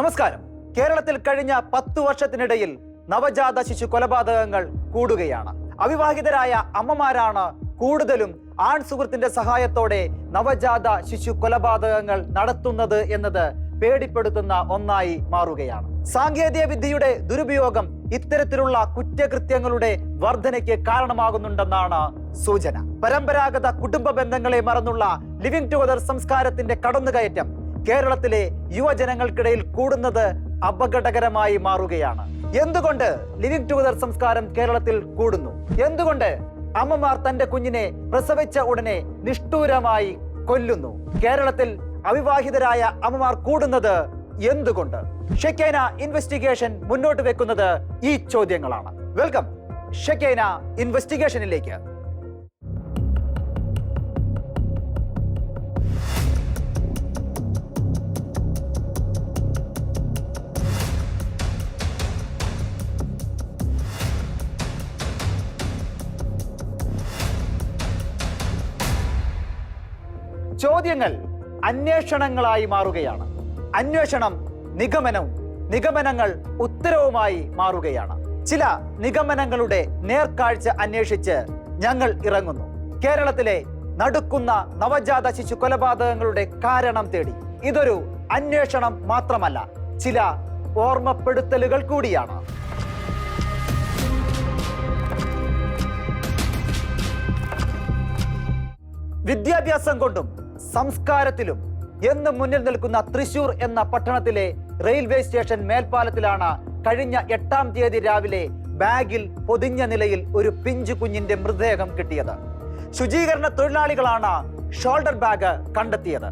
നമസ്കാരം. കേരളത്തിൽ കഴിഞ്ഞ പത്തു വർഷത്തിനിടയിൽ നവജാത ശിശു കൊലപാതകങ്ങൾ കൂടുകയാണ്. അവിവാഹിതരായ അമ്മമാരാണ് കൂടുതലും ആൺ സുഹൃത്തിന്റെ സഹായത്തോടെ നവജാത ശിശു കൊലപാതകങ്ങൾ നടത്തുന്നത് എന്നത് പേടിപ്പെടുത്തുന്ന ഒന്നായി മാറുകയാണ്. സാങ്കേതിക വിദ്യയുടെ ദുരുപയോഗം ഇത്തരത്തിലുള്ള കുറ്റകൃത്യങ്ങളുടെ വർധനയ്ക്ക് കാരണമാകുന്നുണ്ടെന്നാണ് സൂചന. പരമ്പരാഗത കുടുംബ ബന്ധങ്ങളെ മറന്നുള്ള ലിവിംഗ് ടുഗദർ സംസ്കാരത്തിന്റെ കടന്നുകയറ്റം കേരളത്തിലെ യുവജനങ്ങൾക്കിടയിൽ കൂടുന്നത് അപകടകരമായി മാറുകയാണ്. എന്തുകൊണ്ട് ലിവിംഗ് ടുഗദർ സംസ്കാരം കേരളത്തിൽ കൂടുന്നു? എന്തുകൊണ്ട് അമ്മമാർ തന്റെ കുഞ്ഞിനെ പ്രസവിച്ച ഉടനെ നിഷ്ഠൂരമായി കൊല്ലുന്നു? കേരളത്തിൽ അവിവാഹിതരായ അമ്മമാർ കൂടുന്നത് എന്തുകൊണ്ട്? ഷെക്കേന ഇൻവെസ്റ്റിഗേഷൻ മുന്നോട്ട് വെക്കുന്നത് ഈ ചോദ്യങ്ങളാണ്. വെൽക്കം. ഷെക്കേന ഇൻവെസ്റ്റിഗേഷനിലേക്ക്. ചോദ്യങ്ങൾ അന്വേഷണങ്ങളായി മാറുകയാണ്. അന്വേഷണം നിഗമനവും നിഗമനങ്ങൾ ഉത്തരവുമായി മാറുകയാണ്. ചില നിഗമനങ്ങളുടെ നേർക്കാഴ്ച അന്വേഷിച്ച് ഞങ്ങൾ ഇറങ്ങുന്നു. കേരളത്തിലെ നടുക്കുന്ന നവജാത ശിശു കൊലപാതകങ്ങളുടെ കാരണം തേടി. ഇതൊരു അന്വേഷണം മാത്രമല്ല ചില ഓർമ്മപ്പെടുത്തലുകൾ കൂടിയാണ്. വിദ്യാഭ്യാസം കൊണ്ടും സംസ്കാരത്തിലും എന്നും മുന്നിൽ നിൽക്കുന്ന തൃശൂർ എന്ന പട്ടണത്തിലെ റെയിൽവേ സ്റ്റേഷൻ മേൽപ്പാലത്തിലാണ് കഴിഞ്ഞ എട്ടാം തീയതി രാവിലെ ബാഗിൽ പൊതിഞ്ഞ നിലയിൽ ഒരു പിഞ്ചു കുഞ്ഞിന്റെ മൃതദേഹം കിട്ടിയത്. ശുചീകരണ തൊഴിലാളികളാണ് ഷോൾഡർ ബാഗ് കണ്ടെത്തിയത്.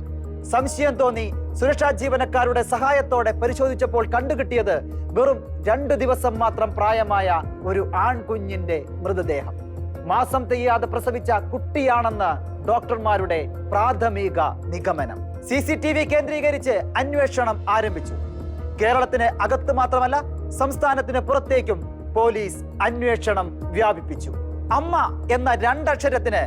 സംശയം തോന്നി സുരക്ഷാ ജീവനക്കാരുടെ സഹായത്തോടെ പരിശോധിച്ചപ്പോൾ കണ്ടുകിട്ടിയത് വെറും രണ്ടു ദിവസം മാത്രം പ്രായമായ ഒരു ആൺകുഞ്ഞിന്റെ മൃതദേഹം. മാസം തെയ്യാതെ പ്രസവിച്ച കുട്ടിയാണെന്ന് ഡോക്ടർമാരുടെ പ്രാഥമിക നിഗമനം. സി സി ടി വി കേന്ദ്രീകരിച്ച് അന്വേഷണം ആരംഭിച്ചു. കേരളത്തിന് അകത്ത് മാത്രമല്ല സംസ്ഥാനത്തിന് പുറത്തേക്കും പോലീസ് അന്വേഷണം വ്യാപിപ്പിച്ചു. അമ്മ എന്ന രണ്ടക്ഷരത്തിന്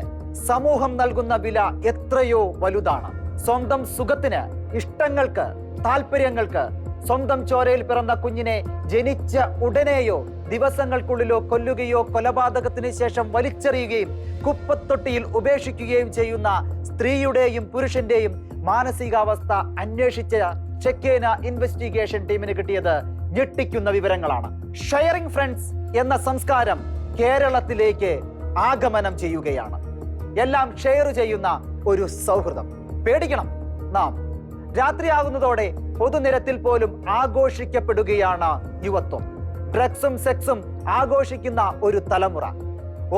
സമൂഹം നൽകുന്ന വില എത്രയോ വലുതാണ്. സ്വന്തം സുഖത്തിന് ഇഷ്ടങ്ങൾക്ക് താല്പര്യങ്ങൾക്ക് സ്വന്തം ചോരയിൽ പിറന്ന കുഞ്ഞിനെ ജനിച്ച ഉടനെയോ ദിവസങ്ങൾക്കുള്ളിലോ കൊല്ലുകയോ കൊലപാതകത്തിന് ശേഷം വലിച്ചെറിയുകയും കുപ്പത്തൊട്ടിയിൽ ഉപേക്ഷിക്കുകയും ചെയ്യുന്ന സ്ത്രീയുടെയും പുരുഷന്റെയും മാനസികാവസ്ഥ അന്വേഷിച്ച ചെക്കേന ഇൻവെസ്റ്റിഗേഷൻ ടീമിന് കിട്ടിയത് ഞെട്ടിക്കുന്ന വിവരങ്ങളാണ്. ഷെയറിംഗ് ഫ്രണ്ട്സ് എന്ന സംസ്കാരം കേരളത്തിലേക്ക് ആഗമനം ചെയ്യുകയാണ്. എല്ലാം ഷെയർ ചെയ്യുന്ന ഒരു സൗഹൃദം. പേടിക്കണം നാം. രാത്രിയാകുന്നതോടെ പൊതുനിരത്തിൽ പോലും ആഘോഷിക്കപ്പെടുകയാണ് യുവത്വം. ഡ്രഗ്സും സെക്സും ആഘോഷിക്കുന്ന ഒരു തലമുറ.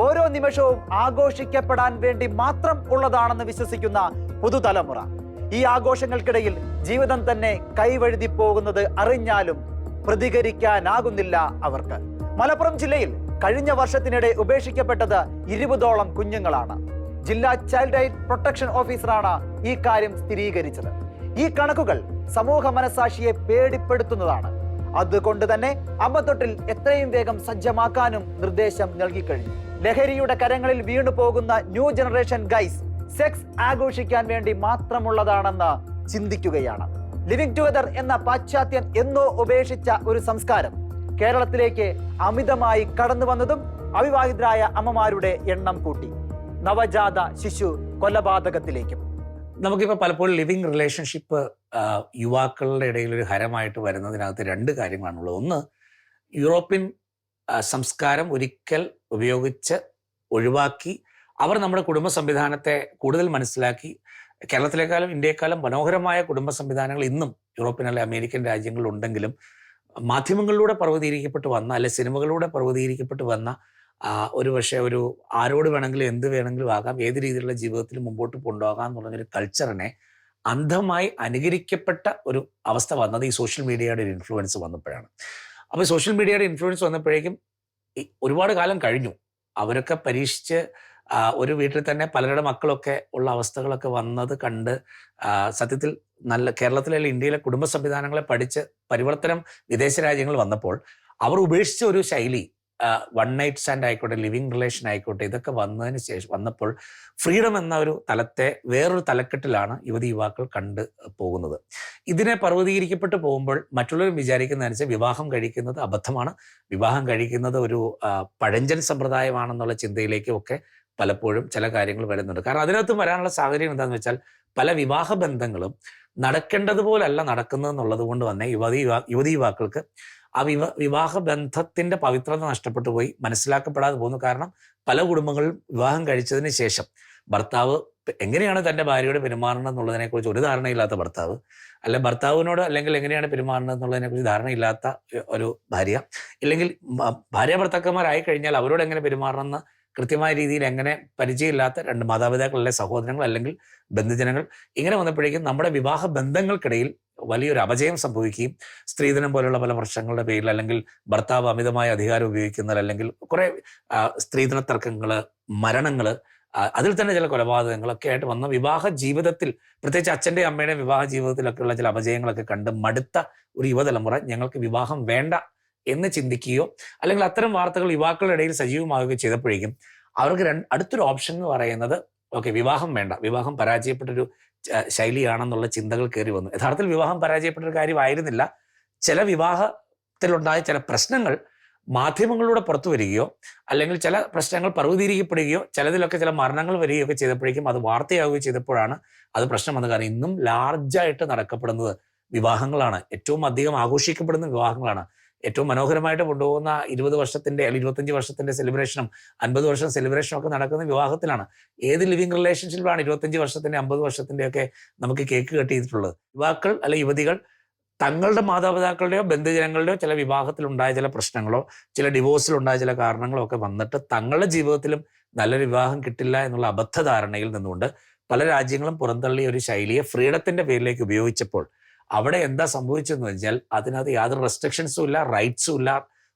ഓരോ നിമിഷവും ആഘോഷിക്കപ്പെടാൻ വേണ്ടി മാത്രം ഉള്ളതാണെന്ന് വിശ്വസിക്കുന്ന പുതുതലമുറ. ഈ ആഘോഷങ്ങൾക്കിടയിൽ ജീവിതം തന്നെ കൈവഴുതി പോകുന്നത് അറിഞ്ഞാലും പ്രതികരിക്കാനാകുന്നില്ല അവർക്ക്. മലപ്പുറം ജില്ലയിൽ കഴിഞ്ഞ വർഷത്തിനിടെ ഉപേക്ഷിക്കപ്പെട്ടത് ഇരുപതോളം കുഞ്ഞുങ്ങളാണ്. ജില്ലാ ചൈൽഡ് ലൈൻ പ്രൊട്ടക്ഷൻ ഓഫീസറാണ് ഈ കാര്യം സ്ഥിരീകരിച്ചത്. ഈ കണക്കുകൾ സമൂഹ മനസാക്ഷിയെ പേടിപ്പെടുത്തുന്നതാണ്. അതുകൊണ്ട് തന്നെ അമ്മത്തൊട്ടിൽ എത്രയും വേഗം സജ്ജമാക്കാനും നിർദ്ദേശം നൽകിക്കഴിഞ്ഞു. ലഹരിയുടെ കരങ്ങളിൽ വീണു പോകുന്ന ന്യൂ ജനറേഷൻ ഗൈസ് സെക്സ് ആഘോഷിക്കാൻ വേണ്ടി മാത്രമുള്ളതാണെന്ന് ചിന്തിക്കുകയാണ്. ലിവിംഗ് ടുഗദർ എന്ന പാശ്ചാത്യൻ എന്നോ ഉപേക്ഷിച്ച ഒരു സംസ്കാരം കേരളത്തിലേക്ക് അമിതമായി കടന്നു വന്നതും അവിവാഹിതരായ അമ്മമാരുടെ എണ്ണം കൂട്ടി. നവജാത ശിശു കൊലപാതകത്തിലേക്കും. നമുക്കിപ്പോൾ പലപ്പോഴും ലിവിങ് റിലേഷൻഷിപ്പ് യുവാക്കളുടെ ഇടയിൽ ഒരു ഹരമായിട്ട് വരുന്നതിനകത്ത് രണ്ട് കാര്യങ്ങളാണുള്ളത്. ഒന്ന് യൂറോപ്യൻ സംസ്കാരം ഒരിക്കൽ ഉപയോഗിച്ച് ഒഴിവാക്കി അവർ നമ്മുടെ കുടുംബ സംവിധാനത്തെ കൂടുതൽ മനസ്സിലാക്കി. കേരളത്തിലേക്കാളും ഇന്ത്യയെക്കാളും മനോഹരമായ കുടുംബ സംവിധാനങ്ങൾ ഇന്നും യൂറോപ്യൻ അല്ലെ അമേരിക്കൻ രാജ്യങ്ങളിൽ ഉണ്ടെങ്കിലും മാധ്യമങ്ങളിലൂടെ പർവതീകരിക്കപ്പെട്ട് വന്ന അല്ലെ സിനിമകളിലൂടെ പർവതീകരിക്കപ്പെട്ട് വന്ന ഒരു പക്ഷേ ഒരു ആരോട് വേണമെങ്കിലും എന്ത് വേണമെങ്കിലും ആകാം ഏത് രീതിയിലുള്ള ജീവിതത്തിൽ മുമ്പോട്ട് കൊണ്ടുപോകാം എന്ന് പറഞ്ഞൊരു കൾച്ചറിനെ അന്ധമായി അനുകരിക്കപ്പെട്ട ഒരു അവസ്ഥ വന്നത് ഈ സോഷ്യൽ മീഡിയയുടെ ഒരു ഇൻഫ്ലുവൻസ് വന്നപ്പോഴാണ്. അപ്പോൾ സോഷ്യൽ മീഡിയയുടെ ഇൻഫ്ലുവൻസ് വന്നപ്പോഴേക്കും ഒരുപാട് കാലം കഴിഞ്ഞു. അവരൊക്കെ പരീക്ഷിച്ച് ഒരു വീട്ടിൽ തന്നെ പലരുടെ മക്കളൊക്കെ ഉള്ള അവസ്ഥകളൊക്കെ വന്നത് കണ്ട് സത്യത്തിൽ നല്ല കേരളത്തിലെ ഇന്ത്യയിലെ കുടുംബ സംവിധാനങ്ങളെ പഠിച്ച് പരിവർത്തനം വിദേശ രാജ്യങ്ങൾ വന്നപ്പോൾ അവർ ഉപേക്ഷിച്ച ഒരു ശൈലി വൺ നൈറ്റ് സ്റ്റാൻഡ് ആയിക്കോട്ടെ ലിവിങ് റിലേഷൻ ആയിക്കോട്ടെ ഇതൊക്കെ വന്നതിന് ശേഷം വന്നപ്പോൾ ഫ്രീഡം എന്ന ഒരു തലത്തെ വേറൊരു തലക്കെട്ടിലാണ് യുവതി യുവാക്കൾ കണ്ട് പോകുന്നത്. ഇതിനെ പർവതീകരിക്കപ്പെട്ട് പോകുമ്പോൾ മറ്റുള്ളവർ വിചാരിക്കുന്നതനുസരിച്ച് വിവാഹം കഴിക്കുന്നത് അബദ്ധമാണ്. വിവാഹം കഴിക്കുന്നത് ഒരു പഴഞ്ചൻ സമ്പ്രദായമാണെന്നുള്ള ചിന്തയിലേക്കും ഒക്കെ പലപ്പോഴും ചില കാര്യങ്ങൾ വരുന്നുണ്ട്. കാരണം അതിനകത്തും വരാനുള്ള സാഹചര്യം എന്താണെന്ന് വെച്ചാൽ പല വിവാഹ ബന്ധങ്ങളും നടക്കേണ്ടതുപോലല്ല നടക്കുന്നത് എന്നുള്ളത് കൊണ്ട് തന്നെ യുവതി യുവാ- യുവതി യുവാക്കൾക്ക് ആ വിവ വിവാഹ ബന്ധത്തിന്റെ പവിത്രത നഷ്ടപ്പെട്ടു പോയി മനസ്സിലാക്കപ്പെടാതെ പോകുന്നു കാരണം പല കുടുംബങ്ങളിലും വിവാഹം കഴിച്ചതിന് ശേഷം ഭർത്താവ് എങ്ങനെയാണ് തന്റെ ഭാര്യയോട് പെരുമാറണം എന്നുള്ളതിനെക്കുറിച്ച് ഒരു ധാരണയില്ലാത്ത ഭർത്താവ് അല്ലെ ഭർത്താവിനോട് അല്ലെങ്കിൽ എങ്ങനെയാണ് പെരുമാറുന്നത് എന്നുള്ളതിനെക്കുറിച്ച് ധാരണയില്ലാത്ത ഒരു ഭാര്യ. ഇല്ലെങ്കിൽ ഭാര്യ ഭർത്താക്കന്മാരായി കഴിഞ്ഞാൽ അവരോട് എങ്ങനെ പെരുമാറണമെന്ന് കൃത്യമായ രീതിയിൽ എങ്ങനെ പരിചയമില്ലാത്ത രണ്ട് മാതാപിതാക്കൾ സഹോദരങ്ങൾ അല്ലെങ്കിൽ ബന്ധുജനങ്ങൾ ഇങ്ങനെ വന്നപ്പോഴേക്കും നമ്മുടെ വിവാഹ ബന്ധങ്ങൾക്കിടയിൽ വലിയൊരു അപജയം സംഭവിക്കുകയും സ്ത്രീധനം പോലുള്ള പല പ്രശ്നങ്ങളുടെ പേരിൽ അല്ലെങ്കിൽ ഭർത്താവ് അമിതമായ അധികാരം ഉപയോഗിക്കുന്ന അല്ലെങ്കിൽ കുറെ സ്ത്രീധന തർക്കങ്ങൾ മരണങ്ങൾ അതിൽ തന്നെ ചില കൊലപാതകങ്ങളൊക്കെ ആയിട്ട് വന്ന വിവാഹ ജീവിതത്തിൽ പ്രത്യേകിച്ച് അച്ഛന്റെ അമ്മയുടെ വിവാഹ ജീവിതത്തിലൊക്കെയുള്ള ചില അപജയങ്ങളൊക്കെ കണ്ട് മടുത്ത ഒരു യുവതലമുറ ഞങ്ങൾക്ക് വിവാഹം വേണ്ട എന്ന് ചിന്തിക്കുകയോ അല്ലെങ്കിൽ അത്തരം വാർത്തകൾ യുവാക്കളുടെ ഇടയിൽ സജീവമാവുകയോ ചെയ്തപ്പോഴേക്കും അവർക്ക് രണ്ട് അടുത്തൊരു ഓപ്ഷൻ എന്ന് പറയുന്നത് ഓക്കെ വിവാഹം വേണ്ട. വിവാഹം പരാജയപ്പെട്ടൊരു ശൈലിയാണെന്നുള്ള ചിന്തകൾ കയറി വന്നു. യഥാർത്ഥത്തിൽ വിവാഹം പരാജയപ്പെട്ട ഒരു കാര്യമായിരുന്നില്ല. ചില വിവാഹത്തിലുണ്ടായ ചില പ്രശ്നങ്ങൾ മാധ്യമങ്ങളിലൂടെ പുറത്തു വരികയോ അല്ലെങ്കിൽ ചില പ്രശ്നങ്ങൾ പർവതീകരിക്കപ്പെടുകയോ ചിലതിലൊക്കെ ചില മരണങ്ങൾ വരികയോ ഒക്കെ ചെയ്തപ്പോഴേക്കും അത് വാർത്തയാവുകയോ ചെയ്തപ്പോഴാണ് അത് പ്രശ്നം വന്നത്. കാരണം ഇന്നും ലാർജായിട്ട് നടക്കപ്പെടുന്നത് വിവാഹങ്ങളാണ്. ഏറ്റവും അധികം ആഘോഷിക്കപ്പെടുന്ന വിവാഹങ്ങളാണ്. ഏറ്റവും മനോഹരമായിട്ട് കൊണ്ടുപോകുന്ന ഇരുപത് വർഷത്തിന്റെ അല്ലെങ്കിൽ ഇരുപത്തഞ്ച് വർഷത്തിന്റെ സെലിബ്രേഷനും അൻപത് വർഷം സെലിബ്രേഷനും ഒക്കെ നടക്കുന്ന വിവാഹത്തിലാണ്. ഏത് ലിവിംഗ് റിലേഷൻഷിപ്പാണ് ഇരുപത്തഞ്ച് വർഷത്തിന്റെ അമ്പത് വർഷത്തിന്റെ ഒക്കെ നമുക്ക് കേക്ക് കട്ട് ചെയ്തിട്ടുള്ളത്? യുവാക്കൾ അല്ലെ യുവതികൾ തങ്ങളുടെ മാതാപിതാക്കളുടെയോ ബന്ധുജനങ്ങളുടെയോ ചില വിവാഹത്തിൽ വിവാഹത്തിലുണ്ടായ ചില പ്രശ്നങ്ങളോ ചില ഡിവോഴ്സിലുണ്ടായ ചില കാരണങ്ങളോ ഒക്കെ വന്നിട്ട് തങ്ങളുടെ ജീവിതത്തിലും നല്ലൊരു വിവാഹം കിട്ടില്ല എന്നുള്ള അബദ്ധധാരണയിൽ നിന്നുകൊണ്ട് പല രാജ്യങ്ങളും പുറന്തള്ളിയ ഒരു ശൈലിയെ ഫ്രീഡത്തിന്റെ പേരിലേക്ക് ഉപയോഗിച്ചപ്പോൾ അവിടെ എന്താ സംഭവിച്ചതെന്ന് വെച്ചാൽ അതിനകത്ത് യാതൊരു റെസ്ട്രിക്ഷൻസും ഇല്ല റൈറ്റ്സും ഇല്ല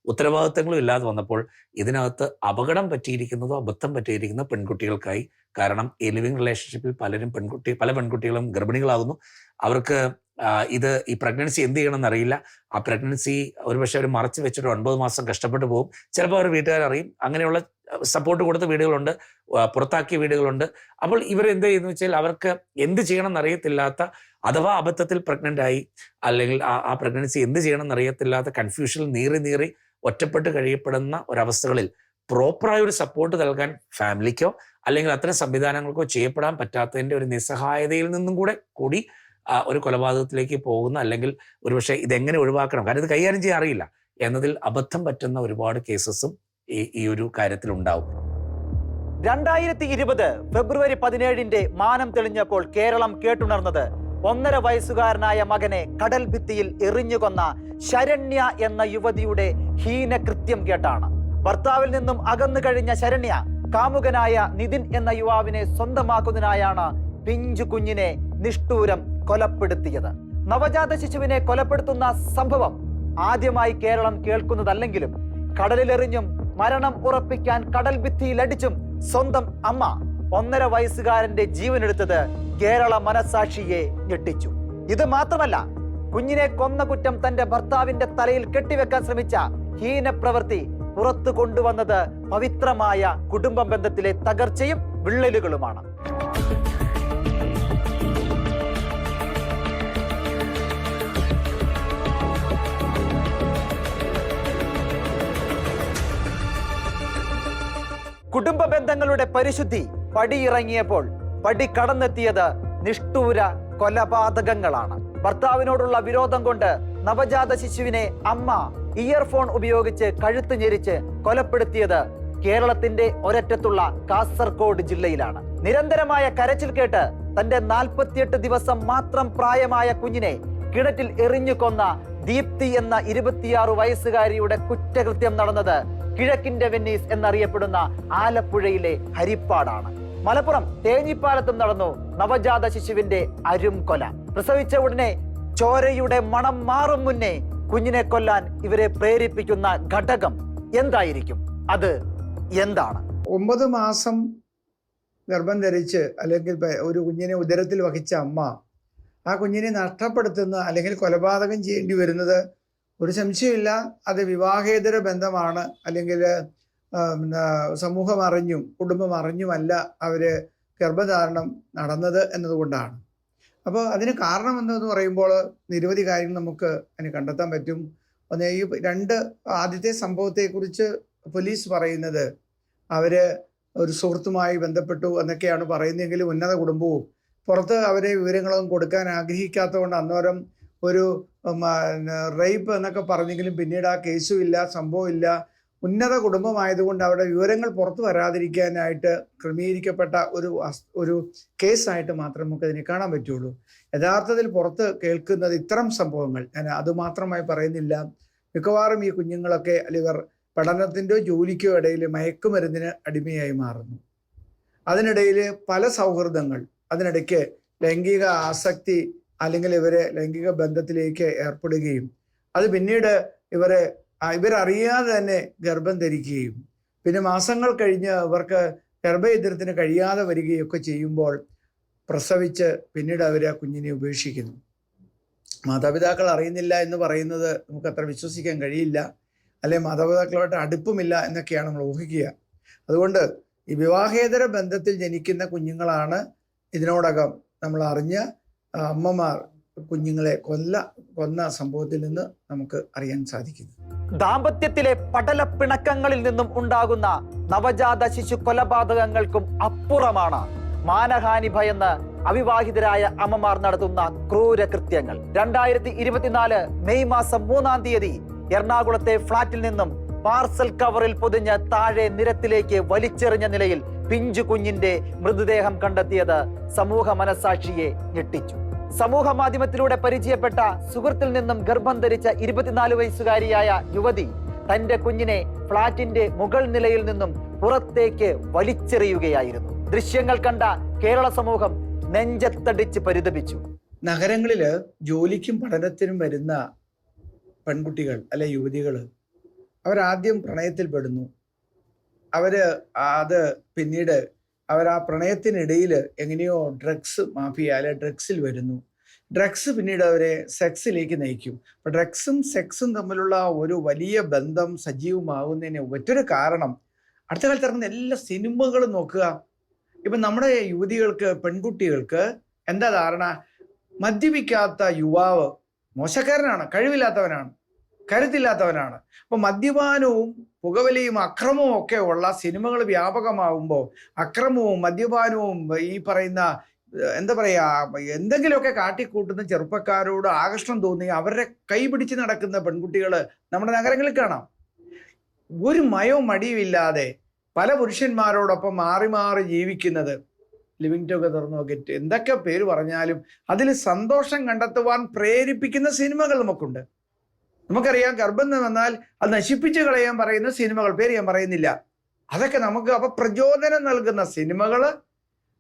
ഉത്തരവാദിത്തങ്ങളും ഇല്ലാതെ വന്നപ്പോൾ ഇതിനകത്ത് അപകടം പറ്റിയിരിക്കുന്നതോ അബദ്ധം പറ്റിയിരിക്കുന്ന പെൺകുട്ടികൾക്കായി കാരണം ഈ ലിവിങ് റിലേഷൻഷിപ്പിൽ പലരും പെൺകുട്ടി പല പെൺകുട്ടികളും ഗർഭിണികളാകുന്നു. അവർക്ക് ഇത് ഈ പ്രഗ്നൻസി എന്ത് ചെയ്യണമെന്ന് അറിയില്ല. ആ പ്രഗ്നൻസി ഒരുപക്ഷെ അവർ മറച്ചു വെച്ചിട്ട് ഒൻപത് മാസം കഷ്ടപ്പെട്ടു പോകും. ചിലപ്പോൾ അവർ വീട്ടുകാരറിയും അങ്ങനെയുള്ള സപ്പോർട്ട് കൊടുത്ത വീടുകളുണ്ട്. പുറത്താക്കിയ വീടുകളുണ്ട്. അപ്പോൾ ഇവർ എന്ത് ചെയ്യുന്നു വെച്ചാൽ അവർക്ക് എന്ത് ചെയ്യണം എന്നറിയത്തില്ലാത്ത അഥവാ അബദ്ധത്തിൽ പ്രഗ്നന്റ് ആയി അല്ലെങ്കിൽ ആ ആ പ്രഗ്നൻസി എന്ത് ചെയ്യണം എന്നറിയത്തില്ലാത്ത കൺഫ്യൂഷനിൽ നീറി നീറി ഒറ്റപ്പെട്ട് കഴിയപ്പെടുന്ന ഒരവസ്ഥകളിൽ പ്രോപ്പറായ ഒരു സപ്പോർട്ട് നൽകാൻ ഫാമിലിക്കോ അല്ലെങ്കിൽ അത്തരം സംവിധാനങ്ങൾക്കോ ചെയ്യപ്പെടാൻ പറ്റാത്തതിന്റെ ഒരു നിസ്സഹായതയിൽ നിന്നും കൂടെ കൂടി ഒരു കൊലപാതകത്തിലേക്ക് പോകുന്ന അല്ലെങ്കിൽ ഒരുപക്ഷെ ഇതെങ്ങനെ ഒഴിവാക്കണം കാരണം ഇത് കൈകാര്യം ചെയ്യാൻ അറിയില്ല എന്നതിൽ അബദ്ധം പറ്റുന്ന ഒരുപാട് കേസസും ഈ ഈ ഒരു കാര്യത്തിൽ ഉണ്ടാവും. രണ്ടായിരത്തി ഇരുപത് ഫെബ്രുവരി പതിനേഴിന്റെ മാനം തെളിഞ്ഞപ്പോൾ കേരളം കേട്ടുണർന്നത് ഒന്നര വയസ്സുകാരനായ മകനെ കടൽ ഭിത്തിയിൽ എറിഞ്ഞുകൊന്ന ശരണ്യ എന്ന യുവതിയുടെ ഹീന കൃത്യം കേട്ടാണ്. ഭർത്താവിൽ നിന്നും അകന്നു കഴിഞ്ഞ ശരണ്യ കാമുകനായ നിതിൻ എന്ന യുവാവിനെ സ്വന്തമാക്കുന്നതിനായാണ് പിഞ്ചു കുഞ്ഞിനെ നിഷ്ഠൂരം കൊലപ്പെടുത്തിയത്. നവജാത ശിശുവിനെ കൊലപ്പെടുത്തുന്ന സംഭവം ആദ്യമായി കേരളം കേൾക്കുന്നതല്ലെങ്കിലും കടലിലെറിഞ്ഞും മരണം ഉറപ്പിക്കാൻ കടൽ ഭിത്തിയിലടിച്ചും സ്വന്തം അമ്മ ഒന്നര വയസ്സുകാരന്റെ ജീവനെടുത്തത് കേരള മനസാക്ഷിയെ ഞെട്ടിച്ചു. ഇത് മാത്രമല്ല കുഞ്ഞിനെ കൊന്ന കുറ്റം തന്റെ ഭർത്താവിന്റെ തലയിൽ കെട്ടിവെക്കാൻ ശ്രമിച്ച ഹീനപ്രവൃത്തി പുറത്തു കൊണ്ടുവന്നത് പവിത്രമായ കുടുംബ ബന്ധത്തിലെ തകർച്ചയും വിള്ളലുകളുമാണ്. കുടുംബ ബന്ധങ്ങളുടെ പരിശുദ്ധി പടിയിറങ്ങിയപ്പോൾ പടി കടന്നെത്തിയത് നിഷ്ഠൂര കൊലപാതകങ്ങളാണ്. ഭർത്താവിനോടുള്ള വിരോധം കൊണ്ട് നവജാത ശിശുവിനെ അമ്മ ഇയർഫോൺ ഉപയോഗിച്ച് കഴുത്ത് ഞെരിച്ച് കൊലപ്പെടുത്തിയത് കേരളത്തിന്റെ ഒരറ്റത്തുള്ള കാസർഗോഡ് ജില്ലയിലാണ്. നിരന്തരമായ കരച്ചിൽ കേട്ട് തന്റെ നാൽപ്പത്തിയെട്ട് ദിവസം മാത്രം പ്രായമായ കുഞ്ഞിനെ കിണറ്റിൽ എറിഞ്ഞു കൊന്ന ദീപ്തി എന്ന ഇരുപത്തിയാറ് വയസ്സുകാരിയുടെ കുറ്റകൃത്യം നടന്നത് കിഴക്കിന്റെ വെന്നീസ് എന്നറിയപ്പെടുന്ന ആലപ്പുഴയിലെ ഹരിപ്പാടാണ്. മലപ്പുറം തേഞ്ഞിപ്പാലത്തും നടന്നു നവജാത ശിശുവിന്റെ അരും കൊല പ്രസവിച്ച ഉടനെ ചോരയുടെ മണം മാറും മുന്നേ കുഞ്ഞിനെ കൊല്ലാൻ ഇവരെ പ്രേരിപ്പിക്കുന്ന ഘടകം എന്തായിരിക്കും? അത് എന്താണ്? ഒമ്പത് മാസം ഗർഭം ധരിച്ച് അല്ലെങ്കിൽ ഒരു കുഞ്ഞിനെ ഉദരത്തിൽ വഹിച്ച അമ്മ ആ കുഞ്ഞിനെ നഷ്ടപ്പെടുത്തുന്ന അല്ലെങ്കിൽ കൊലപാതകം ചെയ്യേണ്ടി വരുന്നത് ഒരു സംശയമില്ല. അത് വിവാഹേതര ബന്ധമാണ്. അല്ലെങ്കിൽ സമൂഹം അറിഞ്ഞും കുടുംബം അറിഞ്ഞുമല്ല അവർ ഗർഭധാരണം നടന്നത് എന്നതുകൊണ്ടാണ്. അപ്പോൾ അതിന് കാരണം എന്തെന്ന് പറയുമ്പോൾ നിരവധി കാര്യങ്ങൾ നമുക്ക് അതിന് കണ്ടെത്താൻ പറ്റും. ഒന്ന് ഈ രണ്ട് ആദ്യത്തെ സംഭവത്തെക്കുറിച്ച് പോലീസ് പറയുന്നത് അവർ ഒരു സുഹൃത്തുമായി ബന്ധപ്പെട്ടു എന്നൊക്കെയാണ് പറയുന്നതെങ്കിലും ഉന്നത കുടുംബവും പുറത്ത് അവരെ വിവരങ്ങളൊന്നും കൊടുക്കാൻ ആഗ്രഹിക്കാത്തതുകൊണ്ട് അന്നേരം ഒരു റേപ്പ് എന്നൊക്കെ പറഞ്ഞെങ്കിലും പിന്നീട് ആ കേസും ഇല്ല സംഭവമില്ല. ഉന്നത കുടുംബമായതുകൊണ്ട് അവിടെ വിവരങ്ങൾ പുറത്തു വരാതിരിക്കാനായിട്ട് ക്രമീകരിക്കപ്പെട്ട ഒരു ഒരു കേസായിട്ട് മാത്രമേ നമുക്ക് അതിനെ കാണാൻ പറ്റുള്ളൂ. യഥാർത്ഥത്തിൽ പുറത്ത് കേൾക്കുന്നത് ഇത്തരം സംഭവങ്ങൾ. ഞാൻ അതുമാത്രമായി പറയുന്നില്ല. മിക്കവാറും ഈ കുഞ്ഞുങ്ങളൊക്കെ അല്ലെങ്കിൽ പഠനത്തിന്റെയോ ജോലിക്കോ ഇടയിൽ മയക്കുമരുന്നിന് അടിമയായി മാറുന്നു. അതിനിടയിൽ പല സൗഹൃദങ്ങൾ അതിനിടയ്ക്ക് ലൈംഗിക ആസക്തി അല്ലെങ്കിൽ ഇവരെ ലൈംഗിക ബന്ധത്തിലേക്ക് ഏർപ്പെടുകയും അത് പിന്നീട് ഇവരെ ഇവരറിയാതെ തന്നെ ഗർഭം ധരിക്കുകയും പിന്നെ മാസങ്ങൾ കഴിഞ്ഞ് ഇവർക്ക് ഗർഭയുദ്ധത്തിന് കഴിയാതെ വരികയൊക്കെ ചെയ്യുമ്പോൾ പ്രസവിച്ച് പിന്നീട് അവർ ആ കുഞ്ഞിനെ ഉപേക്ഷിക്കുന്നു. മാതാപിതാക്കൾ അറിയുന്നില്ല എന്ന് പറയുന്നത് നമുക്ക് അത്ര വിശ്വസിക്കാൻ കഴിയില്ല. അല്ലെ മാതാപിതാക്കളുമായിട്ട് അടുപ്പമില്ല എന്നൊക്കെയാണ് നമ്മൾ ഊഹിക്കുക. അതുകൊണ്ട് ഈ വിവാഹേതര ബന്ധത്തിൽ ജനിക്കുന്ന കുഞ്ഞുങ്ങളാണ് ഇതിനോടകം നമ്മൾ അറിഞ്ഞ അമ്മമാർ കുഞ്ഞുങ്ങളെ കൊല്ല കൊന്ന സംഭവത്തിൽ നിന്ന് നമുക്ക് അറിയാൻ സാധിക്കുന്നു. ദാമ്പത്യത്തിലെ പടലപ്പിണക്കങ്ങളിൽ നിന്നും ഉണ്ടാകുന്ന നവജാത ശിശു കൊലപാതകങ്ങൾക്കും അപ്പുറമാണ് മാനഹാനി ഭയന്ന് അവിവാഹിതരായ അമ്മമാർ നടത്തുന്ന ക്രൂര കൃത്യങ്ങൾ. രണ്ടായിരത്തി ഇരുപത്തിനാല് മെയ് മാസം മൂന്നാം തീയതി എറണാകുളത്തെ ഫ്ളാറ്റിൽ നിന്നും പാർസൽ കവറിൽ പൊതിഞ്ഞ് താഴെ നിരത്തിലേക്ക് വലിച്ചെറിഞ്ഞ നിലയിൽ പിഞ്ചു കുഞ്ഞിന്റെ മൃതദേഹം കണ്ടെത്തിയത് സമൂഹ മനസാക്ഷിയെ ഞെട്ടിച്ചു. സമൂഹ മാധ്യമത്തിലൂടെ പരിചയപ്പെട്ട സുഹൃത്തിൽ നിന്നും ഗർഭം ധരിച്ച ഇരുപത്തിനാല് വയസ്സുകാരിയായ യുവതി തന്റെ കുഞ്ഞിനെ ഫ്ളാറ്റിന്റെ മുകൾ നിലയിൽ നിന്നും പുറത്തേക്ക് വലിച്ചെറിയുകയായിരുന്നു. ദൃശ്യങ്ങൾ കണ്ട കേരള സമൂഹം നെഞ്ചത്തടിച്ച് പരിതപിച്ചു. നഗരങ്ങളിൽ ജോലിക്കും പഠനത്തിനും വരുന്ന പെൺകുട്ടികൾ അല്ലെ യുവതികൾ അവരാദ്യം പ്രണയത്തിൽ പെടുന്നു. അവർ അത് പിന്നീട് അവർ ആ പ്രണയത്തിനിടയിൽ എങ്ങനെയോ ഡ്രഗ്സ് മാഫിയ അല്ലെ ഡ്രഗ്സിൽ വരുന്നു. ഡ്രഗ്സ് പിന്നീട് അവരെ സെക്സിലേക്ക് നയിക്കും. അപ്പം ഡ്രഗ്സും സെക്സും തമ്മിലുള്ള ഒരു വലിയ ബന്ധം സജീവമാകുന്നതിന് മറ്റൊരു കാരണം അടുത്ത കാലത്ത് ഇറങ്ങുന്ന എല്ലാ സിനിമകളും നോക്കുക. ഇപ്പം നമ്മുടെ യുവതികൾക്ക് പെൺകുട്ടികൾക്ക് എന്താ ധാരണ? മദ്യപിക്കാത്ത യുവാവ് മോശക്കാരനാണ് കഴിവില്ലാത്തവനാണ് കരുത്തില്ലാത്തവനാണ്. അപ്പം മദ്യപാനവും പുകവലിയും അക്രമവും ഒക്കെ ഉള്ള സിനിമകൾ വ്യാപകമാവുമ്പോൾ അക്രമവും മദ്യപാനവും ഈ പറയുന്ന എന്താ പറയാ എന്തെങ്കിലുമൊക്കെ കാട്ടിക്കൂട്ടുന്ന ചെറുപ്പക്കാരോട് ആകർഷണം തോന്നി അവരുടെ കൈപിടിച്ച് നടക്കുന്ന പെൺകുട്ടികൾ നമ്മുടെ നഗരങ്ങളിൽ കാണാം. ഒരു മയവും മടിയും ഇല്ലാതെ പല പുരുഷന്മാരോടൊപ്പം മാറി മാറി ജീവിക്കുന്നത്. ലിവിങ് ടുഗദർ നോക്കിയിട്ട് എന്തൊക്കെ പേര് പറഞ്ഞാലും അതിൽ സന്തോഷം കണ്ടെത്തുവാൻ പ്രേരിപ്പിക്കുന്ന സിനിമകൾ നമുക്കുണ്ട്. നമുക്കറിയാം ഗർഭം വന്നാൽ അത് നശിപ്പിച്ചു കളയാൻ പറയുന്ന സിനിമകൾ പേര് ഞാൻ പറയുന്നില്ല. അതൊക്കെ നമുക്ക് അപ്പൊ പ്രചോദനം നൽകുന്ന സിനിമകൾ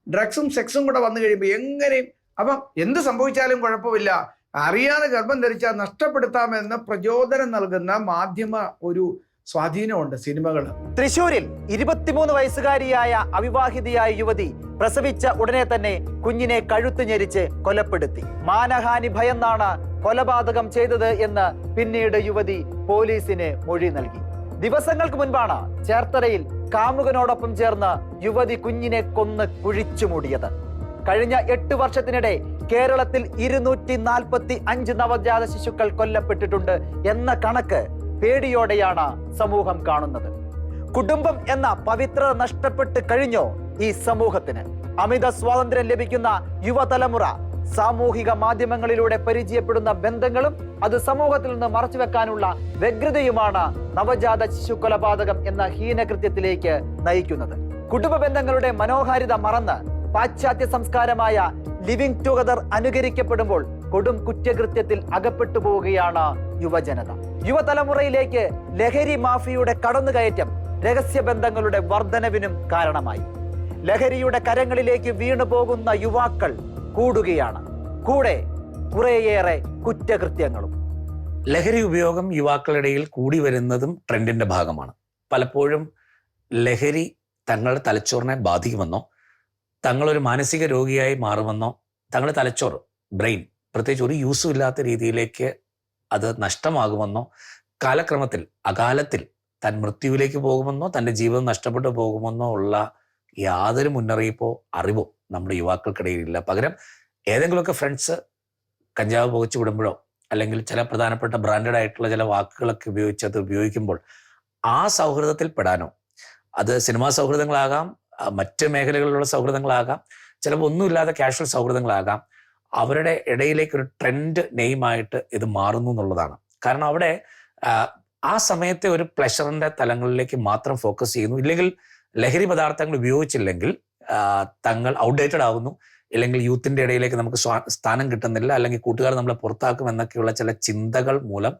ഡ്രഗ്സും സെക്സും കൂടെ വന്നു കഴിയുമ്പോൾ എങ്ങനെയും അപ്പം എന്ത് സംഭവിച്ചാലും കുഴപ്പമില്ല. അറിയാതെ ഗർഭം ധരിച്ചാൽ നഷ്ടപ്പെടുത്താമെന്ന് പ്രചോദനം നൽകുന്ന മാധ്യമ ഒരു സ്വാധീനമുണ്ട് സിനിമകൾ തൃശൂരിൽ ഇരുപത്തിമൂന്ന് വയസ്സുകാരിയായ അവിവാഹിതയായ യുവതി പ്രസവിച്ച ഉടനെ തന്നെ കുഞ്ഞിനെ കഴുത്ത് ഞെരിച്ച് കൊലപ്പെടുത്തി. മാനഹാനി ഭയന്നാണ് കൊലപാതകം ചെയ്തത് എന്ന് പിന്നീട് യുവതി പോലീസിന് മൊഴി നൽകി. ദിവസങ്ങൾക്ക് മുൻപാണ് ചേർത്തലയിൽ കാമുകനോടൊപ്പം ചേർന്ന് യുവതി കുഞ്ഞിനെ കൊന്ന് കുഴിച്ചു മൂടിയത് കഴിഞ്ഞ എട്ട് വർഷത്തിനിടെ കേരളത്തിൽ ഇരുന്നൂറ്റി നാൽപ്പത്തി അഞ്ച് നവജാത ശിശുക്കൾ കൊല്ലപ്പെട്ടിട്ടുണ്ട് എന്ന കണക്ക് പേടിയോടെയാണ് സമൂഹം കാണുന്നത്. കുടുംബം എന്ന പവിത്രത നഷ്ടപ്പെട്ട് കഴിഞ്ഞോ ഈ സമൂഹത്തിന്? അമിത സ്വാതന്ത്ര്യം ലഭിക്കുന്ന യുവതലമുറ സാമൂഹിക മാധ്യമങ്ങളിലൂടെ പരിചയപ്പെടുന്ന ബന്ധങ്ങളും അത് സമൂഹത്തിൽ നിന്ന് മറച്ചുവെക്കാനുള്ള വ്യഗ്രതയുമാണ് നവജാത ശിശു കൊലപാതകം എന്ന ഹീനകൃത്യത്തിലേക്ക് നയിക്കുന്നത്. കുടുംബ ബന്ധങ്ങളുടെ മനോഹാരിത മറന്ന് പാശ്ചാത്യ സംസ്കാരമായ ലിവിംഗ് ടുഗദർ അനുകരിക്കപ്പെടുമ്പോൾ കൊടും കുറ്റകൃത്യത്തിൽ അകപ്പെട്ടു പോവുകയാണ് യുവജനത. യുവതലമുറയിലേക്ക് ലഹരി മാഫിയയുടെ കടന്നുകയറ്റം രഹസ്യ ബന്ധങ്ങളുടെ വർധനവിനും കാരണമായി. ലഹരിയുടെ കരങ്ങളിലേക്ക് വീണു പോകുന്ന യുവാക്കൾ കൂടുകയാണ്. കൂടെ കുറേയേറെ കുറ്റകൃത്യങ്ങളും. ലഹരി ഉപയോഗം യുവാക്കളിടയിൽ കൂടി വരുന്നതും ട്രെൻഡിന്റെ ഭാഗമാണ്. പലപ്പോഴും ലഹരി തങ്ങളുടെ തലച്ചോറിനെ ബാധിക്കുമെന്നോ തങ്ങളൊരു മാനസിക രോഗിയായി മാറുമെന്നോ തങ്ങളുടെ തലച്ചോറ് ബ്രെയിൻ പ്രത്യേകിച്ച് ഒരു യൂസും ഇല്ലാത്ത രീതിയിലേക്ക് അത് നഷ്ടമാകുമെന്നോ കാലക്രമത്തിൽ അകാലത്തിൽ താൻ മൃത്യുവിലേക്ക് പോകുമെന്നോ തന്റെ ജീവിതം നഷ്ടപ്പെട്ടു പോകുമെന്നോ ഉള്ള യാതൊരു മുന്നറിയിപ്പോ അറിവോ നമ്മുടെ യുവാക്കൾക്കിടയിലില്ല. പകരം ഏതെങ്കിലുമൊക്കെ ഫ്രണ്ട്സ് കഞ്ചാവ് പുകച്ചു വിടുമ്പോഴോ അല്ലെങ്കിൽ ചില പ്രധാനപ്പെട്ട ബ്രാൻഡഡ് ആയിട്ടുള്ള ചില വാക്കുകളൊക്കെ ഉപയോഗിച്ച് അത് ഉപയോഗിക്കുമ്പോൾ ആ സൗഹൃദത്തിൽ പെടാനോ അത് സിനിമാ സൗഹൃദങ്ങളാകാം മറ്റ് മേഖലകളിലുള്ള സൗഹൃദങ്ങളാകാം ചിലപ്പോൾ ഒന്നുമില്ലാതെ കാഷ്വൽ സൗഹൃദങ്ങളാകാം അവരുടെ ഇടയിലേക്ക് ഒരു ട്രെൻഡ് നെയിമായിട്ട് ഇത് മാറുന്നു എന്നുള്ളതാണ്. കാരണം അവിടെ ആ, സമയത്തെ ഒരു പ്ലഷറിന്റെ തലങ്ങളിലേക്ക് മാത്രം ഫോക്കസ് ചെയ്യുന്നു. ഇല്ലെങ്കിൽ ലഹരി പദാർത്ഥങ്ങൾ ഉപയോഗിച്ചില്ലെങ്കിൽ തങ്ങൾ ഔട്ട്ഡേറ്റഡ് ആകുന്നു ഇല്ലെങ്കിൽ യൂത്തിന്റെ ഇടയിലേക്ക് നമുക്ക് സ്ഥാനം കിട്ടുന്നില്ല. അല്ലെങ്കിൽ കൂട്ടുകാർ നമ്മളെ പുറത്താക്കും എന്നൊക്കെയുള്ള ചില ചിന്തകൾ മൂലം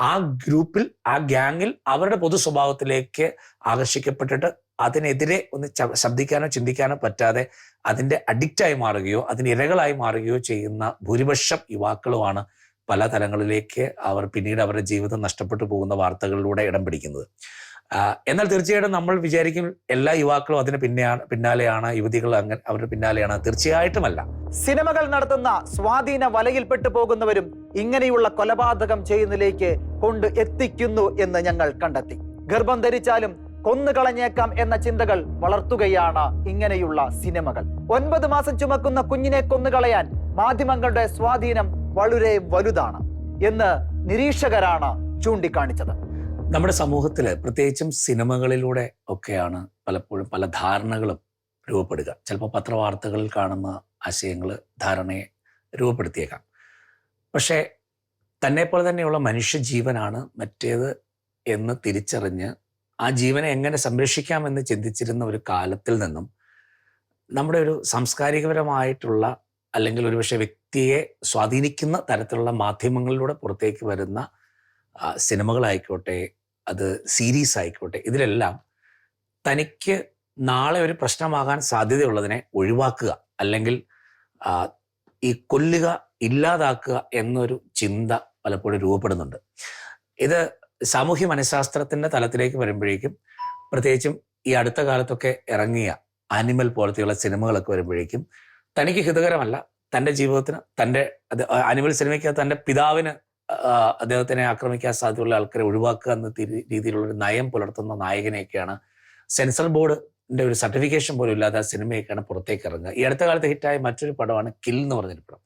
ആ ഗ്രൂപ്പിൽ ആ ഗ്യാങ്ങിൽ അവരുടെ പൊതു സ്വഭാവത്തിലേക്ക് ആകർഷിക്കപ്പെട്ടിട്ട് അതിനെതിരെ ഒന്ന് ശബ്ദിക്കാനോ ചിന്തിക്കാനോ പറ്റാതെ അതിന്റെ അഡിക്റ്റായി മാറുകയോ അതിന് ഇരകളായി മാറുകയോ ചെയ്യുന്ന ഭൂരിപക്ഷം യുവാക്കളുമാണ് പല തലങ്ങളിലേക്ക് അവർ പിന്നീട് അവരുടെ ജീവിതം നഷ്ടപ്പെട്ടു പോകുന്ന വാർത്തകളിലൂടെ ഇടം പിടിക്കുന്നത്. എന്നാൽ തീർച്ചയായിട്ടും നമ്മൾ വിചാരിക്കും എല്ലാ യുവാക്കളും അതിന് പിന്നെയാണ് പിന്നാലെയാണ് യുവതികൾ അങ്ങനെ അവരുടെ പിന്നാലെയാണ്. തീർച്ചയായിട്ടുമല്ല. സിനിമകൾ നടത്തുന്ന സ്വാധീന വലയിൽപ്പെട്ടു പോകുന്നവരും ഇങ്ങനെയുള്ള കൊലപാതകം ചെയ്യുന്നതിലേക്ക് കൊണ്ട് എത്തിക്കുന്നു എന്ന് ഞങ്ങൾ കണ്ടെത്തി. ഗർഭം ധരിച്ചാലും കൊന്നുകളഞ്ഞേക്കാം എന്ന ചിന്തകൾ വളർത്തുകയാണ് ഇങ്ങനെയുള്ള സിനിമകൾ. ഒൻപത് മാസം ചുമക്കുന്ന കുഞ്ഞിനെ കൊന്നുകളയാൻ മാധ്യമങ്ങളുടെ സ്വാധീനം വളരെ വലുതാണ് എന്ന് നിരീക്ഷകരാണ് ചൂണ്ടിക്കാണിച്ചത്. നമ്മുടെ സമൂഹത്തിൽ പ്രത്യേകിച്ചും സിനിമകളിലൂടെ ഒക്കെയാണ് പലപ്പോഴും പല ധാരണകളും രൂപപ്പെടുക. ചിലപ്പോൾ പത്രവാർത്തകളിൽ കാണുന്ന ആശയങ്ങൾ ധാരണയെ രൂപപ്പെടുത്തിയേക്കാം. പക്ഷേ തന്നെപ്പോലെ തന്നെയുള്ള മനുഷ്യജീവനാണ് മറ്റേത് എന്ന് തിരിച്ചറിഞ്ഞ് ആ ജീവനെ എങ്ങനെ സംരക്ഷിക്കാമെന്ന് ചിന്തിച്ചിരുന്ന ഒരു കാലത്തിൽ നിന്നും നമ്മുടെ ഒരു സാംസ്കാരികപരമായിട്ടുള്ള അല്ലെങ്കിൽ ഒരുപക്ഷെ വ്യക്തിയെ സ്വാധീനിക്കുന്ന തരത്തിലുള്ള മാധ്യമങ്ങളിലൂടെ പുറത്തേക്ക് വരുന്ന സിനിമകളായിക്കോട്ടെ അത് സീരീസ് ആയിക്കോട്ടെ ഇതിലെല്ലാം തനിക്ക് നാളെ ഒരു പ്രശ്നമാകാൻ സാധ്യതയുള്ളതിനെ ഒഴിവാക്കുക അല്ലെങ്കിൽ ഈ കൊല്ലുക ഇല്ലാതാക്കുക എന്നൊരു ചിന്ത പലപ്പോഴും രൂപപ്പെടുന്നുണ്ട്. ഇത് സാമൂഹ്യ മനഃശാസ്ത്രത്തിന്റെ തലത്തിലേക്ക് വരുമ്പോഴേക്കും പ്രത്യേകിച്ചും ഈ അടുത്ത കാലത്തൊക്കെ ഇറങ്ങിയ ആനിമൽ പോലത്തെയുള്ള സിനിമകളൊക്കെ വരുമ്പോഴേക്കും തനിക്ക് ഹിതകരമല്ല. തന്റെ ജീവിതത്തിന് തന്റെ ആനിമൽ സിനിമയ്ക്ക് തന്റെ പിതാവിന് അദ്ദേഹത്തിനെ ആക്രമിക്കാൻ സാധ്യതയുള്ള ആൾക്കാരെ ഒഴിവാക്കുക എന്ന രീതിയിലുള്ള ഒരു നയം പുലർത്തുന്ന നായകനെയൊക്കെയാണ് സെൻസർ ബോർഡിന്റെ ഒരു സർട്ടിഫിക്കേഷൻ പോലും ഇല്ലാതെ ആ സിനിമയൊക്കെയാണ് പുറത്തേക്ക് ഇറങ്ങുക. ഈ അടുത്ത കാലത്ത് ഹിറ്റായ മറ്റൊരു പടമാണ് കിൽ എന്ന് പറഞ്ഞൊരു പടം.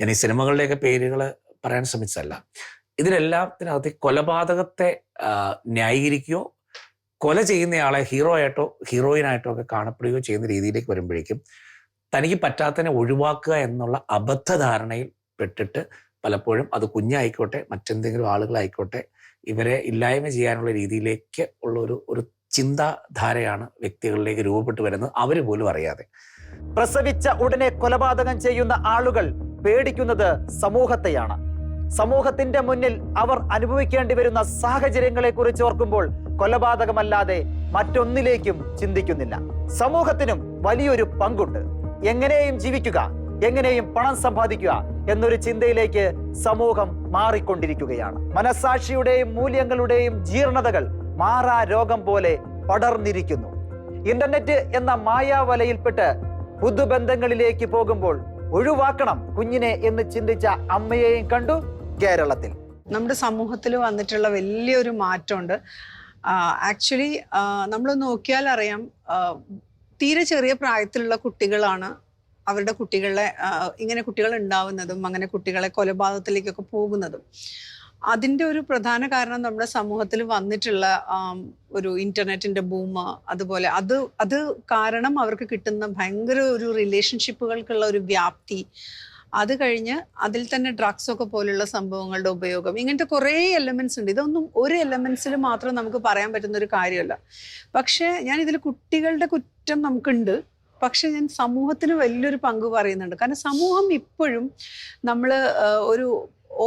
ഞാൻ ഈ സിനിമകളുടെയൊക്കെ പേരുകൾ പറയാൻ ശ്രമിച്ചതല്ല. ഇതിലെല്ലാത്തിനകത്ത് കൊലപാതകത്തെ ന്യായീകരിക്കുകയോ കൊല ചെയ്യുന്നയാളെ ഹീറോ ആയിട്ടോ ഹീറോയിനായിട്ടോ ഒക്കെ കാണപ്പെടുകയോ ചെയ്യുന്ന രീതിയിലേക്ക് വരുമ്പോഴേക്കും തനിക്ക് പറ്റാത്തതിനെ ഒഴിവാക്കുക എന്നുള്ള അബദ്ധധാരണയിൽ പെട്ടിട്ട് പലപ്പോഴും അത് കുഞ്ഞായിക്കോട്ടെ മറ്റെന്തെങ്കിലും ആളുകളായിക്കോട്ടെ ഇവരെ ഇല്ലായ്മ ചെയ്യാനുള്ള രീതിയിലേക്ക് ഉള്ള ഒരു ഒരു ചിന്താധാരയാണ് വ്യക്തികളിലേക്ക് രൂപപ്പെട്ടു വരുന്നത് അവർ പോലും അറിയാതെ. പ്രസവിച്ച ഉടനെ കൊലപാതകം ചെയ്യുന്ന ആളുകൾ പേടിക്കുന്നത് സമൂഹത്തെയാണ്. സമൂഹത്തിന്റെ മുന്നിൽ അവർ അനുഭവിക്കേണ്ടി വരുന്ന സാഹചര്യങ്ങളെ കുറിച്ച് ഓർക്കുമ്പോൾ കൊലപാതകമല്ലാതെ മറ്റൊന്നിലേക്കും ചിന്തിക്കുന്നില്ല. സമൂഹത്തിനും വലിയൊരു പങ്കുണ്ട്. എങ്ങനെയും ജീവിക്കുക എങ്ങനെയും പണം സമ്പാദിക്കുക എന്നൊരു ചിന്തയിലേക്ക് സമൂഹം മാറിക്കൊണ്ടിരിക്കുകയാണ്. മനസാക്ഷിയുടെയും മൂല്യങ്ങളുടെയും ജീർണതകൾ മാറാ രോഗം പോലെ പടർന്നിരിക്കുന്നു. ഇന്റർനെറ്റ് എന്ന മായാവലയിൽപ്പെട്ട് പുതുബന്ധങ്ങളിലേക്ക് പോകുമ്പോൾ ഒഴിവാക്കണം കുഞ്ഞിനെ എന്ന് ചിന്തിച്ച അമ്മയെയും കണ്ടു. കേരളത്തിൽ. നമ്മുടെ സമൂഹത്തിൽ വന്നിട്ടുള്ള വലിയൊരു മാറ്റമുണ്ട്. ആക്ച്വലി നമ്മൾ നോക്കിയാൽ അറിയാം തീരെ ചെറിയ പ്രായത്തിലുള്ള കുട്ടികളാണ് അവരുടെ കുട്ടികളെ ഇങ്ങനെ കുട്ടികൾ ഉണ്ടാവുന്നതും അങ്ങനെ കുട്ടികളെ കൊലപാതകത്തിലേക്കൊക്കെ പോകുന്നതും. അതിന്റെ ഒരു പ്രധാന കാരണം നമ്മുടെ സമൂഹത്തിൽ വന്നിട്ടുള്ള ഒരു ഇന്റർനെറ്റിന്റെ ബൂമ് അതുപോലെ അത് അത് കാരണം അവർക്ക് കിട്ടുന്ന ഭയങ്കര ഒരു റിലേഷൻഷിപ്പുകൾക്കുള്ള ഒരു വ്യാപ്തി അത് കഴിഞ്ഞ് അതിൽ തന്നെ ഡ്രഗ്സ് ഒക്കെ പോലുള്ള സംഭവങ്ങളുടെ ഉപയോഗം. ഇങ്ങനത്തെ കുറേ എലമെന്റ്സ് ഉണ്ട്. ഇതൊന്നും ഒരു എലമെന്റ്സിൽ മാത്രം നമുക്ക് പറയാൻ പറ്റുന്ന ഒരു കാര്യമല്ല. പക്ഷേ ഞാൻ ഇതിൽ കുട്ടികളുടെ കുറ്റം നമുക്കുണ്ട്. പക്ഷെ ഞാൻ സമൂഹത്തിന് വലിയൊരു പങ്ക് പറയുന്നുണ്ട്. കാരണം സമൂഹം ഇപ്പോഴും നമ്മൾ ഒരു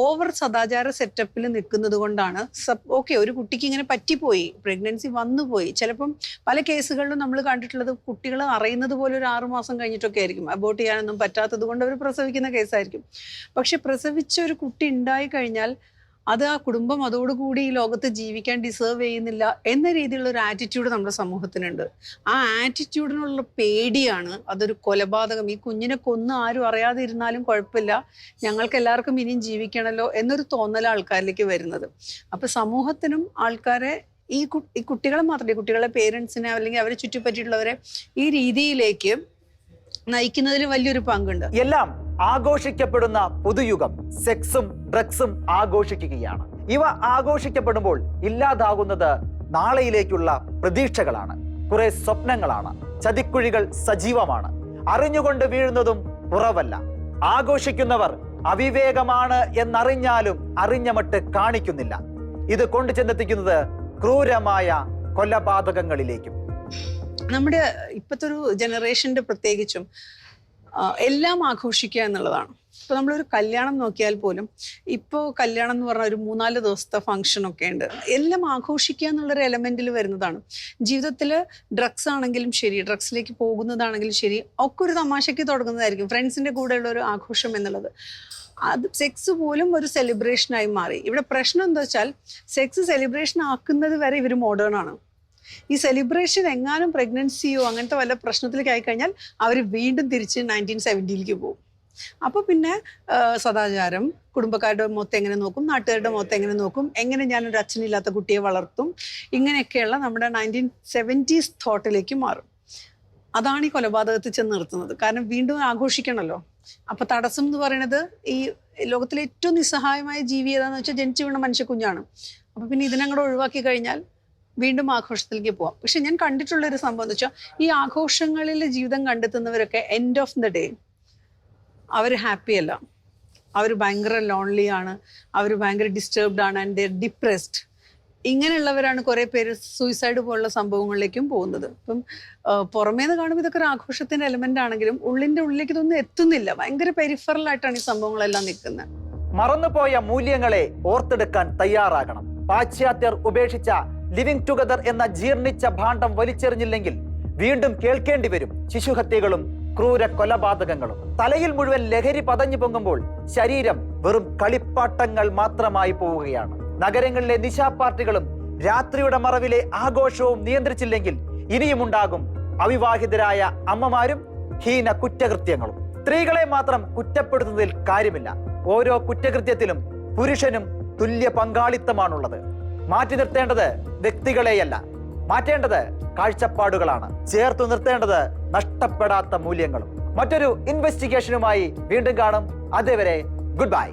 ഓവർ സദാചാര സെറ്റപ്പിൽ നിൽക്കുന്നത് കൊണ്ടാണ് ഓക്കെ ഒരു കുട്ടിക്ക് ഇങ്ങനെ പറ്റിപ്പോയി പ്രഗ്നൻസി വന്നുപോയി. ചിലപ്പം പല കേസുകളിലും നമ്മൾ കണ്ടിട്ടുള്ളത് കുട്ടികൾ അറിയുന്നത് പോലെ ഒരു ആറുമാസം കഴിഞ്ഞിട്ടൊക്കെ ആയിരിക്കും. അബോട്ട് ചെയ്യാനൊന്നും പറ്റാത്തത് കൊണ്ട് അവർ പ്രസവിക്കുന്ന കേസായിരിക്കും പക്ഷെ പ്രസവിച്ച ഒരു കുട്ടി ഉണ്ടായി കഴിഞ്ഞാൽ അത് ആ കുടുംബം അതോടുകൂടി ഈ ലോകത്ത് ജീവിക്കാൻ ഡിസേർവ് ചെയ്യുന്നില്ല എന്ന രീതിയിലുള്ള ഒരു ആറ്റിറ്റ്യൂഡ് നമ്മുടെ സമൂഹത്തിനുണ്ട്. ആ ആറ്റിറ്റ്യൂഡിനുള്ള പേടിയാണ് അതൊരു കൊലപാതകം. ഈ കുഞ്ഞിനെ കൊന്ന് ആരും അറിയാതെ ഇരുന്നാലും കുഴപ്പമില്ല. ഞങ്ങൾക്ക് എല്ലാവർക്കും ഇനിയും ജീവിക്കണമല്ലോ എന്നൊരു തോന്നൽ ആൾക്കാരിലേക്ക് വരുന്നത്. അപ്പൊ സമൂഹത്തിനും ആൾക്കാരെ ഈ കുട്ടികളെ മാത്രമേ കുട്ടികളെ പേരൻസിനെ അല്ലെങ്കിൽ അവരെ ചുറ്റിപ്പറ്റിയിട്ടുള്ളവരെ ഈ രീതിയിലേക്ക് നയിക്കുന്നതിൽ വലിയൊരു പങ്കുണ്ട്. എല്ലാം ആഘോഷിക്കപ്പെടുന്ന പുതുയുഗം സെക്സും ഡ്രഗ്സും ആഘോഷിക്കുകയാണ്. ഇവ ആഘോഷിക്കപ്പെടുമ്പോൾ ഇല്ലാതാകുന്നത് നാളെയിലേക്കുള്ള പ്രതീക്ഷകളാണ്. കുറെ സ്വപ്നങ്ങളാണ്. ചതിക്കുഴികൾ സജീവമാണ്. അറിഞ്ഞുകൊണ്ട് വീഴുന്നതും കുറവല്ല ആഘോഷിക്കുന്നവർ അവിവേകമാണ് എന്നറിഞ്ഞാലും അറിഞ്ഞമട്ട് കാണിക്കുന്നില്ല. ഇത് കൊണ്ടു ചെന്നെത്തിക്കുന്നത് ക്രൂരമായ കൊലപാതകങ്ങളിലേക്കും. നമ്മുടെ ഇപ്പോഴത്തെ ഒരു ജനറേഷന്റെ പ്രത്യേകിച്ചും എല്ലാം ആഘോഷിക്കുക എന്നുള്ളതാണ്. ഇപ്പൊ നമ്മളൊരു കല്യാണം നോക്കിയാൽ പോലും ഇപ്പോൾ കല്യാണം എന്ന് പറഞ്ഞാൽ ഒരു മൂന്നാൽ ദിവസത്തെ ഫംഗ്ഷൻ ഒക്കെ ഉണ്ട്. എല്ലാം ആഘോഷിക്കുക എന്നുള്ളൊരു എലമെന്റിൽ വരുന്നതാണ്. ജീവിതത്തിൽ ഡ്രഗ്സ് ആണെങ്കിലും ശരി ഡ്രഗ്സിലേക്ക് പോകുന്നതാണെങ്കിലും ശരി ഒക്കെ ഒരു തമാശയ്ക്ക് തുടങ്ങുന്നതായിരിക്കും. ഫ്രണ്ട്സിന്റെ കൂടെയുള്ള ഒരു ആഘോഷം എന്നുള്ളത്. അത് സെക്സ് പോലും ഒരു സെലിബ്രേഷനായി മാറി. ഇവിടെ പ്രശ്നം എന്താ വെച്ചാൽ സെക്സ് സെലിബ്രേഷൻ ആക്കുന്നത് വരെ ഇവർ മോഡേൺ ആണ്. ഈ സെലിബ്രേഷൻ എങ്ങാനും പ്രഗ്നൻസിയോ അങ്ങനത്തെ വല്ല പ്രശ്നത്തിലേക്ക് ആയിക്കഴിഞ്ഞാൽ അവർ വീണ്ടും തിരിച്ച് നയന്റീൻ സെവന്റിയിലേക്ക് പോകും. അപ്പോൾ പിന്നെ സദാചാരം കുടുംബക്കാരുടെ മൊത്തം എങ്ങനെ നോക്കും നാട്ടുകാരുടെ മൊത്തം എങ്ങനെ നോക്കും എങ്ങനെ ഞാനൊരു അച്ഛനില്ലാത്ത കുട്ടിയെ വളർത്തും ഇങ്ങനെയൊക്കെയുള്ള നമ്മുടെ നയന്റീൻ സെവന്റീസ് തോട്ടിലേക്ക് മാറും. അതാണ് ഈ കൊലപാതകത്തിൽ ചെന്ന് നിർത്തുന്നത്. കാരണം വീണ്ടും ആഘോഷിക്കണമല്ലോ അപ്പൊ തടസ്സം എന്ന് പറയുന്നത് ഈ ലോകത്തിലെ ഏറ്റവും നിസ്സഹായമായ ജീവി ഏതാന്ന് വെച്ചാൽ ജനിച്ചു വീണ മനുഷ്യ കുഞ്ഞാണ് അപ്പൊ പിന്നെ ഇതിനങ്ങോട്ട് ഒഴിവാക്കി കഴിഞ്ഞാൽ വീണ്ടും ആഘോഷത്തിലേക്ക് പോവാം. പക്ഷെ ഞാൻ കണ്ടിട്ടുള്ള ഒരു സംഭവം എന്ന് വെച്ചാൽ ഈ ആഘോഷങ്ങളിൽ ജീവിതം കണ്ടെത്തുന്നവരൊക്കെ എൻഡ് ഓഫ് ദ ഡേ അവർ ഹാപ്പി അല്ല. അവർ ഭയങ്കര ലോൺലി ആണ്. അവർ ഭയങ്കര ഡിസ്റ്റർബ്ഡ് ആണ് ആൻഡ് ദർ ഡിപ്രസ്ഡ് ഇങ്ങനെയുള്ളവരാണ് കുറെ പേര് സൂയിസൈഡ് പോലുള്ള സംഭവങ്ങളിലേക്കും പോകുന്നത്. ഇപ്പം പുറമേന്ന് കാണുമ്പോൾ ഇതൊക്കെ ഒരു ആഘോഷത്തിന്റെ എലമെന്റ് ആണെങ്കിലും ഉള്ളിന്റെ ഉള്ളിലേക്ക് ഇതൊന്നും എത്തുന്നില്ല. ഭയങ്കര പെരിഫറൽ ആയിട്ടാണ് ഈ സംഭവങ്ങളെല്ലാം നിൽക്കുന്നത്. മറന്നുപോയ മൂല്യങ്ങളെ ഓർത്തെടുക്കാൻ തയ്യാറാകണം. പാശ്ചാത്യർ ഉപേക്ഷിച്ച ലിവിംഗ് ടുഗദർ എന്ന ജീർണിച്ച ഭാണ്ഡം വലിച്ചെറിഞ്ഞില്ലെങ്കിൽ വീണ്ടും കേൾക്കേണ്ടി വരും ശിശുഹത്യകളും ക്രൂര കൊലപാതകങ്ങളും തലയിൽ മുഴുവൻ ലഹരി പതഞ്ഞു പൊങ്ങുമ്പോൾ ശരീരം വെറും കളിപ്പാട്ടങ്ങൾ മാത്രമായി പോവുകയാണ്. നഗരങ്ങളിലെ നിശാ പാർട്ടികളും രാത്രിയുടെ മറവിലെ ആഘോഷവും നിയന്ത്രിച്ചില്ലെങ്കിൽ ഇനിയുമുണ്ടാകും അവിവാഹിതരായ അമ്മമാരും ഹീന കുറ്റകൃത്യങ്ങളും. സ്ത്രീകളെ മാത്രം കുറ്റപ്പെടുത്തുന്നതിൽ കാര്യമില്ല. ഓരോ കുറ്റകൃത്യത്തിലും പുരുഷനും തുല്യ പങ്കാളിത്തമാണുള്ളത്. മാറ്റി നിർത്തേണ്ടത് വ്യക്തികളെയല്ല. മാറ്റേണ്ടത് കാഴ്ചപ്പാടുകളാണ്. ചേർത്തു നിർത്തേണ്ടത് നഷ്ടപ്പെടാത്ത മൂല്യങ്ങളും. മറ്റൊരു ഇൻവെസ്റ്റിഗേഷനുമായി വീണ്ടും കാണും. അതേവരെ ഗുഡ് ബൈ